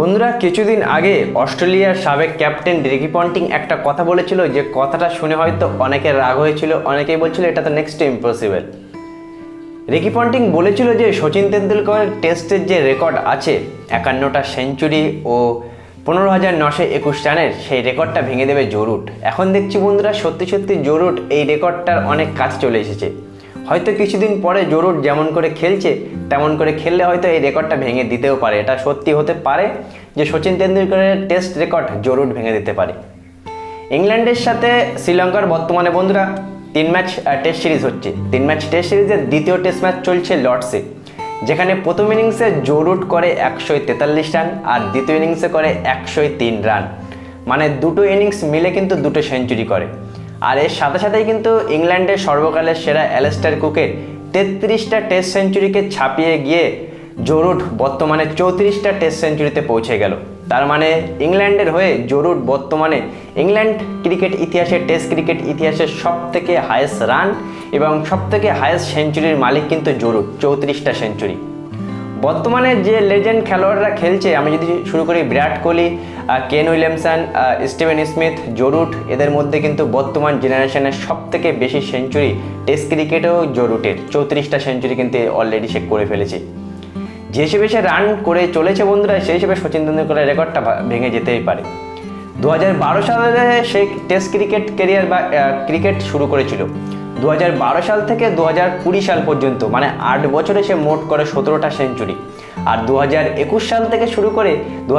বন্ধুরা, কিছুদিন আগে অস্ট্রেলিয়ার সাবেক ক্যাপ্টেন রিকি পন্টিং একটা কথা বলেছিল যে কথাটা শুনে হয়তো অনেকের রাগ হয়েছিল, অনেকেই বলছিল এটা তো নেক্সট ইম্পসিবল রিকি পন্টিং বলেছিল যে সচিন তেন্ডুলকরের টেস্টের যে রেকর্ড আছে, একান্নটা সেঞ্চুরি ও পনেরো হাজার নশো একুশ রানের, সেই রেকর্ডটা ভেঙে দেবে জরুট। এখন দেখছি বন্ধুরা, সত্যি সত্যি জরুট এই রেকর্ডটার অনেক কাছে চলে এসেছে। হয়তো কিছুদিন পরে জরুর যেমন করে খেলছে, তেমন করে খেললে হয়তো এই রেকর্ডটা ভেঙে দিতেও পারে। এটা সত্যি হতে পারে যে সচিন তেন্ডুলকরের টেস্ট রেকর্ড জরুর ভেঙে দিতে পারে। ইংল্যান্ডের সাথে শ্রীলঙ্কার বর্তমানে বন্ধুরা তিন ম্যাচ টেস্ট সিরিজ হচ্ছে। তিন ম্যাচ টেস্ট সিরিজের দ্বিতীয় টেস্ট ম্যাচ চলছে লর্ডসে, যেখানে প্রথম ইনিংসে জোরুট করে একশো তেতাল্লিশ রান আর দ্বিতীয় ইনিংসে করে একশো তিন রান মানে দুটো ইনিংস মিলে কিন্তু দুটো সেঞ্চুরি করে। আর এর সাথে সাথেই কিন্তু ইংল্যান্ডের সর্বকালের সেরা অ্যালেস্টার কুকের তেত্রিশটা টেস্ট সেঞ্চুরিকে ছাপিয়ে গিয়ে জরুট বর্তমানে চৌত্রিশটা টেস্ট সেঞ্চুরিতে পৌঁছে গেল। তার মানে ইংল্যান্ডের হয়ে জরুট বর্তমানে ইংল্যান্ড ক্রিকেট ইতিহাসে টেস্ট ক্রিকেট ইতিহাসের সব থেকে হায়েস্ট রান এবং সব থেকে হায়েস্ট সেঞ্চুরির মালিক কিন্তু জরুট, চৌত্রিশটা সেঞ্চুরি। বর্তমানে যে লেজেন্ড খেলোয়াড়রা খেলছে, আমি যদি শুরু করি, Virat Kohli Kane Williamson Steven Smith Joe Root, এদের মধ্যে কিন্তু বর্তমান জেনারেশনের সব থেকে বেশি সেঞ্চুরি টেস্ট ক্রিকেটেও জরুটের। চৌত্রিশটা সেঞ্চুরি কিন্তু অলরেডি সে করে ফেলেছে। যে হিসেবে সে রান করে চলেছে বন্ধুরা, সেই হিসেবে সচিন তেন্ডুলকরের রেকর্ডটা ভেঙে যেতেই পারে। দু সালে সে টেস্ট ক্রিকেট কেরিয়ার বা ক্রিকেট শুরু করেছিল। দু সাল থেকে দু সাল পর্যন্ত মানে আট বছরে সে মোট করে সতেরোটা সেঞ্চুরি। আর দু সাল থেকে শুরু করে দু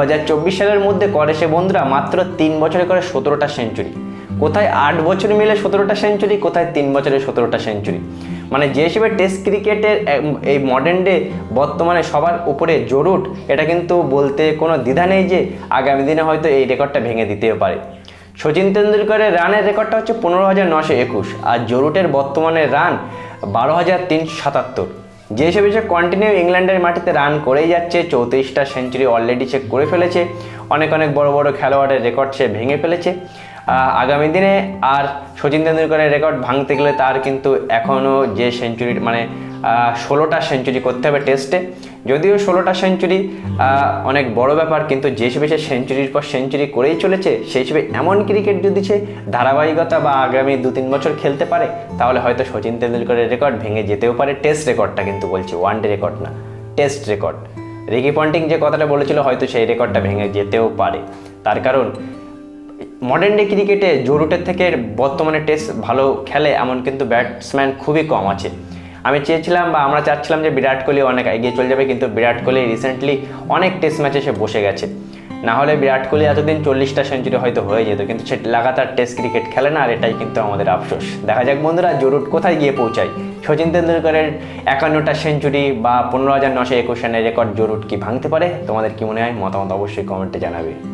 সালের মধ্যে করে সে বন্ধুরা মাত্র তিন বছরে করে সতেরোটা সেঞ্চুরি। কোথায় আট বছর মিলে সতেরোটা সেঞ্চুরি, কোথায় তিন বছরে সতেরোটা সেঞ্চুরি। মানে যে হিসেবে টেস্ট ক্রিকেটের এই মডার্ন ডে বর্তমানে সবার উপরে জরুট এটা কিন্তু বলতে কোনো দ্বিধা নেই যে আগামী দিনে হয়তো এই রেকর্ডটা ভেঙে দিতেও পারে। সচিন তেন্ডুলকরের রানের রেকর্ডটা হচ্ছে পনেরো হাজার নশো একুশ আর জরুটের বর্তমানে রান বারো হাজার তিনশো সাতাত্তর। যে হিসেবে সে কন্টিনিউ ইংল্যান্ডের মাটিতে রান করেই যাচ্ছে, চৌত্রিশটা সেঞ্চুরি অলরেডি সে করে ফেলেছে। অনেক অনেক বড় বড় খেলোয়াড়ের রেকর্ড সে ভেঙে ফেলেছে। আগামী দিনে আর সচিন তেন্ডুলকরের রেকর্ড ভাঙতে গেলে তার কিন্তু এখনও যে সেঞ্চুরি মানে ষোলোটা সেঞ্চুরি করতে হবে টেস্টে যদিও ষোলোটা সেঞ্চুরি অনেক বড় ব্যাপার, কিন্তু যে হিসেবে সে সেঞ্চুরির পর সেঞ্চুরি করেই চলেছে, সেই হিসেবে এমন ক্রিকেট যদি সে ধারাবাহিকতা বা আগামী দু তিন বছর খেলতে পারে, তাহলে হয়তো সচিন তেন্ডুলকরের রেকর্ড ভেঙে যেতেও পারে। টেস্ট রেকর্ডটা কিন্তু বলছি ওয়ান ডে রেকর্ড না টেস্ট রেকর্ড রিকি পন্টিং যে কথাটা বলেছিল, হয়তো সেই রেকর্ডটা ভেঙে যেতেও পারে। তার কারণ মডার্ন ডে ক্রিকেটে জরুটের থেকে বর্তমানে টেস্ট ভালো খেলে এমন কিন্তু ব্যাটসম্যান খুবই কম আছে। আমি চেয়েছিলাম বা আমরা চাচ্ছিলাম যে বিরাট কোহলি অনেক এগিয়ে চলে যাবে, কিন্তু বিরাট কোহলি রিসেন্টলি অনেক টেস্ট ম্যাচে সে বসে গেছে। না হলে বিরাট কোহলি এতদিন চল্লিশটা সেঞ্চুরি হয়তো হয়ে যেত, কিন্তু সে লাগাতার টেস্ট ক্রিকেট খেলে না, আর এটাই কিন্তু আমাদের আফসোস। দেখা যাক বন্ধুরা জরুট কোথায় গিয়ে পৌঁছায়। সচিন তেন্ডুলকরের একান্নটা সেঞ্চুরি বা পনেরো হাজার নশো একুশ রানের রেকর্ড জরুট কি ভাঙতে পারে? তোমাদের কি মনে হয়? মতামত অবশ্যই কমেন্টে জানাবে।